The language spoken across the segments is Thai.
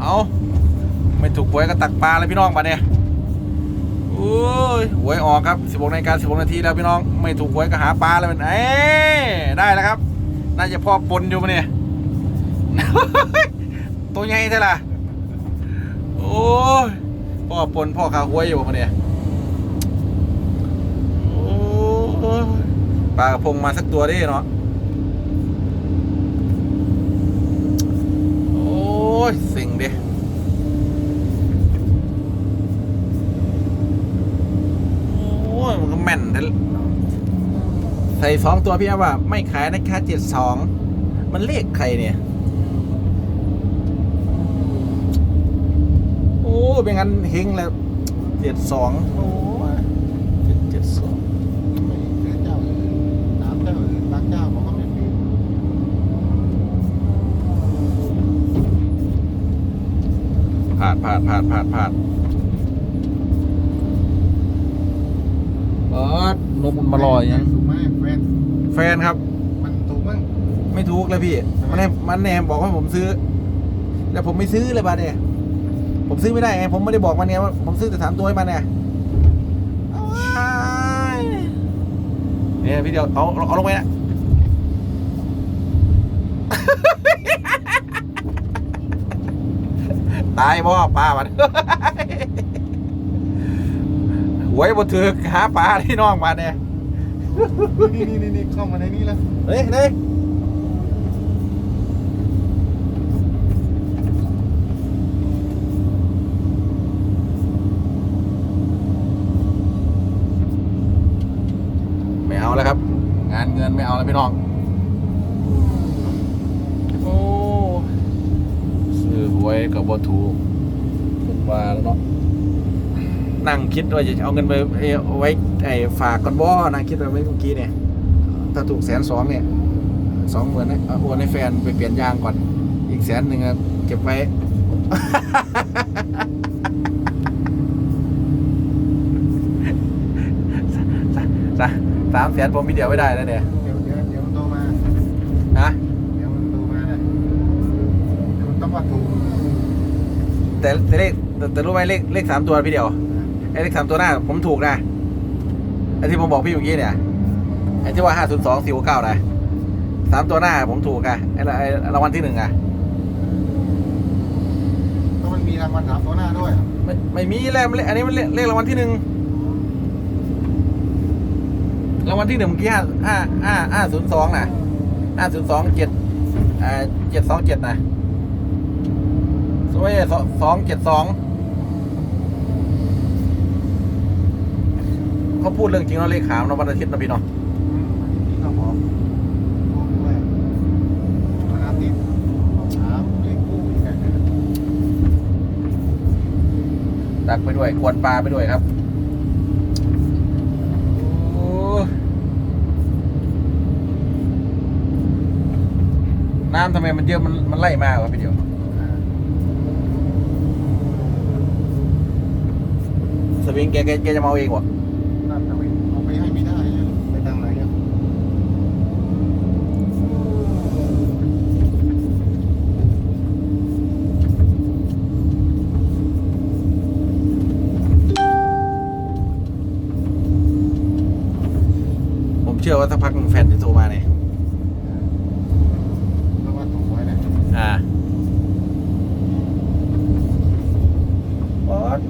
เอาไม่ถูกหวยก็ตักปลาเลยพี่น้องมาเนี่ยโอ้ยหวยออกครับ16นาฬิกา16นาทีแล้วพี่น้อง ไม่ถูกหวยก็หาปลาแล้วมันเอ้ได้แล้วครับ น่าจะพ่อปนอยู่มาเนี่ยตัวใหญ่ใช่ล่ะโอ้ยพ่อปนพ่อขาหวยอยู่มาเนี่ยโอ้ยปลากระพงมาสักตัวดิเนาะ โอ้ ยสิ่งเดิโอ้ยมันก็แม่นแต่ใส่สองตัวพี่อาว่า ไม่ขายนะคะเจ็ดสองมันเลขใครเนี่ย โอ้เป็นงั้นเฮงแล้วเจ็ดสองโอ้เจ็ดเจ็ดสอง ไม่ซื้อเจ้าอื่นถามเจ้าอื่นบางเจ้าบอกเขาไม่มี ผ่านผ่านผ่านผ่านผ่านเออนมมันมารออย่างถูกไหมแฟนแฟนครับ มันถูกมั้งไม่ถูกเลยพี่ มันให้มันแนมบอกให้ผมซื้อ แล้วผมไม่ซื้อเลยบ้าเนี่ยผมซื้อไม่ได้ไงผมไม่ได้บอกมันไงว่าผมซื้อแต่สามตัวให้มันไงอ้ายเนี่ยพี่เดียวเอาเอาเอาลงไปนะ ตายบ่ป้ามันหวยบ่ถือหาปลาที่น้องมาเนี่ยนี่นี่นี่นี่เข้ามาในนี้แล้วเฮ้ยเฮ้ยไม่เอาแล้วครับ งานเงินไม่เอาแล้วพี่น้อง วยกับบ่ถูกผมว่าแล้วเนาะนั่งคิดว่าจะเอาเงินไปเอาไว้ไอ้ฝากก่อนบ่นั่งคิดไว้เมื่อกี้เนี่ยถ้าถูกแสนสองเนี่ยสองหมื่นนะอาโอนให้แฟนไปเปลี่ยนยางก่อน อีกแสนหนึ่งเก็บไว้ สาสามแสนผมมีเดียวไม่ได้แล้วเนี่ย เดี๋ยวเดี๋ยวเดี๋ยวมันโตมา นะ เดี๋ยวมันโตมาเลยเดี๋ยวมันต้องว่าถูก แต่แต่เลขแต่แต่รู้ไหมเลขเลขสามตัวพี่เดียวไอ้เลขสามตัวหน้า ผมถูกนะไอ้ที่ผมบอกพี่เมื่อกี้เนี่ยไอ้ที่ว่าห้าศูนย์สองสี่เก้านะสามตัวหน้าผมถูกอะไอ้ละไอ้รางวัลที่หนึ่งอะก็มันมีรางวัลสามตัวหน้าด้วยอะไม่ไม่มีแล้วมันเลขอันนี้มันเลขเลขรางวัลที่หนึ่งรางวัลที่หนึ่งเมื่อกี้ห้าห้าห้าห้าศูนย์สองนะห้าศูนย์สองเจ็ดอ่าเจ็ดสองเจ็ดนะ สวยสองเจ็ดสองเขาพูดเรื่องจริงเนาะเลขขาวเนาะวันอาทิตย์นะพี่เนาะนี่ก็บอกบอกด้วยวันอาทิตย์ถามเลขคู่กแล้วดักไปด้วยกวนปลาไปด้วยครับน้ำทำไมมันเยอะมันมันไล่มากวะพี่เดียว ส วิงแกแกแกจะมาเอาเองวะนั่นเอาไปเอาไปให้ไม่ได้อะไปทางไหนอะผมเชื่อว่าสักพักแฟนจะโทรมาเนี่ย เพราะว่าถูกไว้แหละ อ่าบอส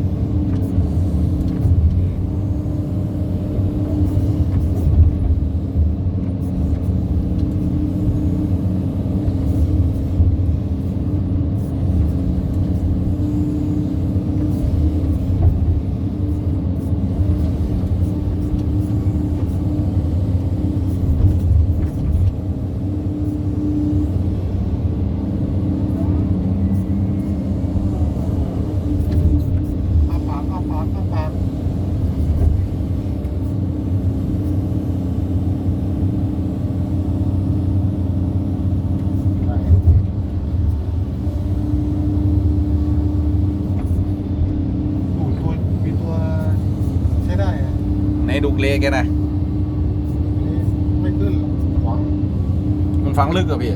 ในดูเกเลแกนะ ไม่ขึ้นหวังมันฟังลึกอะพี่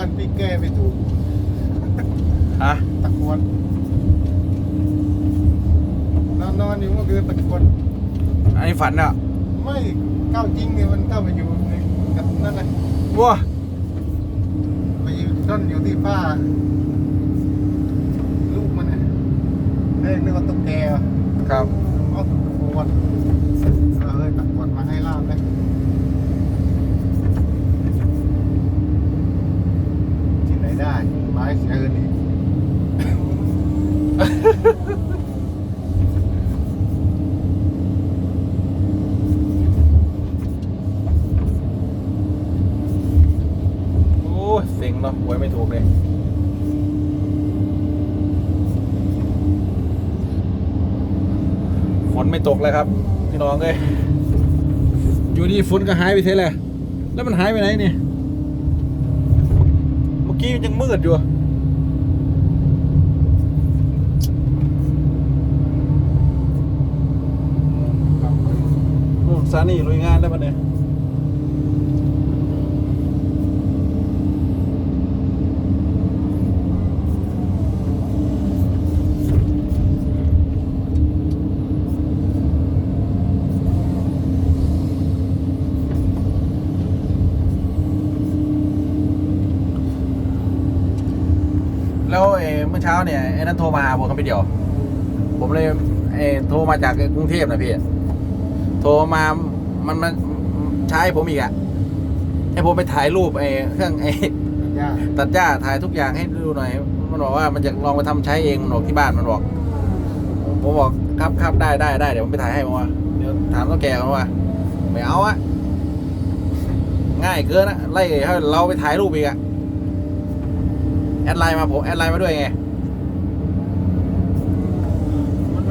านพี่ แก้ไม่ถูกฮะตะกวนนอนนอนอยู่เมื่อคืนตะกวนอันนี้ฝันอะไม่เข้าจริงเนี่ยมันเข้าไปอยู่ในกับนั่นนะว้าไปอยู่ต้นอยู่ที่ป้าลูกมันน่ะเอ้ยนึกว่าตุ๊กแกว่ะครับเอาตะกวนเออตะกวนมาให้ล่ามเลยที่ ได้ไม้เสียเงินอีกโอ้เซ็งเนาะหวยไม่ถูกเลยฝนไม่ตกเลยครับ พี่น้องเอ้ยอยู่ดีฝนก็หายไปเท่เลยแล้วมันหายไปไหนเนี่ย นี้มันยังมืดอยู่สถานีลุยงานได้ปะเนี่ยแล้วเอ่อเมื่อเช้าเนี่ยไอ้นั่นโทรมาหาผมกันไปเดียว ผมเลยเอ่อโทรมาจากกรุงเทพนะพี่ โทรมา มันมันใช้ผมอีกอะให้ผมไปถ่ายรูปไอ้เครื่องไอ้ย่าตัดหญ้าถ่ายทุกอย่างให้ดูหน่อย มันบอกว่ามันจะลองไปทำใช้เองมันบอกที่บ้านมันบอก ผมบอกครับครับได้ได้ได้เดี๋ยวผมไปถ่ายให้มันว่าเดี๋ยวถามตัวแกมันว่าไม่เอาอะง่ายเกินอะไล่ให้เราไปถ่ายรูปอีกอะแอดไลน์มาผมแอดไลน์มาด้วยไง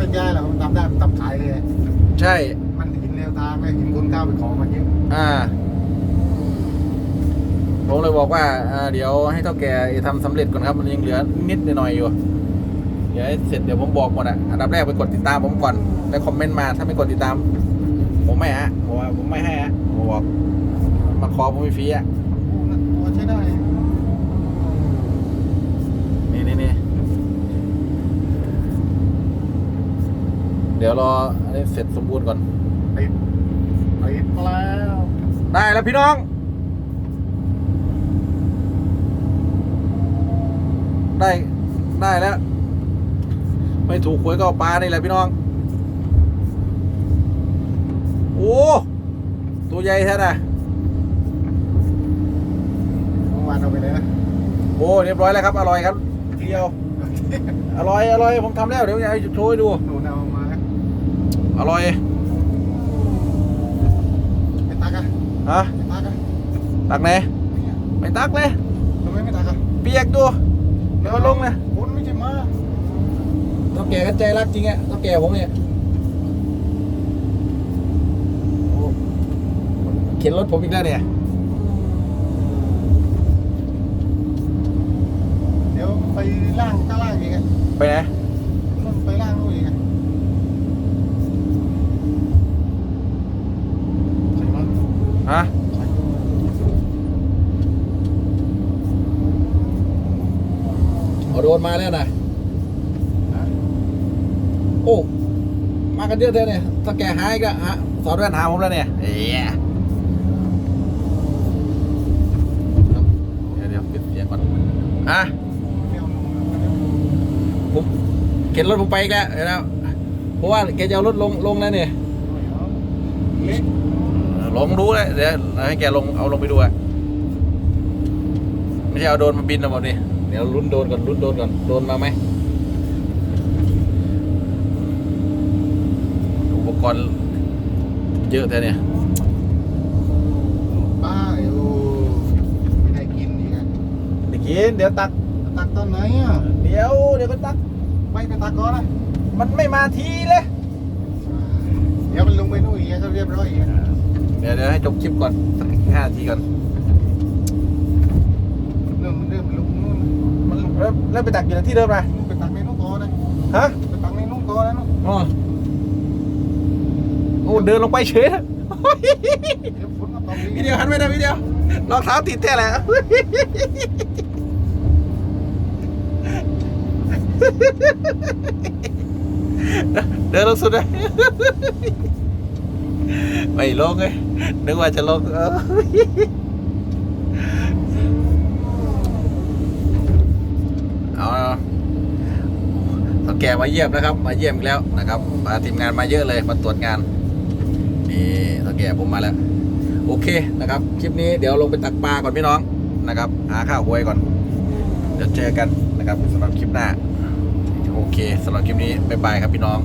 มันไม่ย่าหรอกมันทำได้มันทำขายเลย ใช่ มันเห็นแนวทางเลยเห็นคนก้าวไปของมันเยอะอ่า ผมเลยบอกว่าอ่า เดี๋ยวให้เท่าแก่ทำสำเร็จก่อนครับ มันยังเหลือนิดหน่อยอยู่ เดี๋ยวให้เสร็จเดี๋ยวผมบอกหมดอะ อันดับแรกไปกดติดตามผมก่อน แล้วคอมเมนต์มา ถ้าไม่กดติดตาม ผมไม่ฮะผมว่าผมไม่ให้ฮะผมบอกมาขอผมฟรีๆอะโอ้นั่นตัวใช้ได้ นี่นี่นี่ เดี๋ยวรออันนี้เสร็จสมบูรณ์ก่อน ติดติดแล้วได้แล้วพี่น้อง ได้ได้แล้ว ไม่ถูกหวยก็เอาปลานี่แหละพี่น้อง โอ้ตัวใหญ่แท้นะเมื่อวานเอาไปเลยนะโอ้เรียบร้อยแล้วครับ อร่อยครับทีเดียว อร่อยอร่อยผมทำแล้วเดี๋ยวจะให้โชว์ให้ดูหนูเอามาแล้ว อร่อยไปตักอะฮะไปตักอะตักไหนไม่ตักเลยทำไมไม่ตักอะเปียกดูเดี๋ยวเอาลงนะคนไม่ใช่มาต้องแก่กันใจรักจริงอะต้องแก่ผมเนี่ยโอ้เข็นรถผมอีกแล้วเนี่ยเดี๋ยวไปล่างข้างล่างอีกอะไปไหนนู่นไปล่างนู่นอีกอะใช่มั้ย ฮะ ใช่ เอาโดน มาแล้วนะฮะโอ้ มากันเยอะเลยเนี่ย ถ้าแกหายก็ฮะสอนแว่นหาผมแล้วเนี่ยเอ๊ะเดี๋ยวเดี๋ยวปิดเสียงก่อนฮะไม่เอาลงแล้วผมเข็นรถผมไปอีกแล้วเดี๋ยวนะเพราะว่าแกจะเอารถลงลงแล้วเนี่ยเล็กลงรู้เลยเดี๋ยวให้แกลงเอาลงไปดูอะไม่ใช่เอาโดรนมาบินนะบอกนี่ เดี๋ยวลุ้นโดนก่อนลุ้นโดนก่อนโดนมาไหมอุปกรณ์เยอะแท้เนี่ยบ้าโอ้ไม่ได้กินอีกอะเดี๋ยวกินเดี๋ยวตักตักตอนไหนอะเดี๋ยวเดี๋ยวก็ตักไม่ไปตักก่อนนะมันไม่มาทีเลยเดี๋ยวมันลงไปนู่นอีกก็เรียบร้อยอีกเดี๋ยวเดี๋ยวให้จบคลิปก่อนสักห้านาทีก่อน เริ่มเริ่มลงนู่น มัน แล้วแล้วไปตักอยู่ที่เดิมนะนู่นไปตักในนู่นก่อนนะฮะไปตักในนู่นก่อนนะนู่นอ๋อโอ้เดินลงไปเฉยนะเดี๋ยวฝนมาตกอีกวิดีโอหันไปนะวิดีโอเรองเท้าติดแท้แหละเดินลงสุดเลยไม่ลงเลยนึกว่าจะลงเออ แกมาเยี่ยมนะครับ มาเยี่ยมอีกแล้วนะครับมาทีมงานมาเยอะเลยมาตรวจงานนี่สังแกผมมาแล้ว โอเคนะครับคลิปนี้เดี๋ยวลงไปตักปลาก่อนพี่น้องนะครับหาข้าวหวยก่อน เดี๋ยวเจอกันนะครับสำหรับคลิปหน้าโอเคสำหรับคลิปนี้บ๊ายบายครับพี่น้อง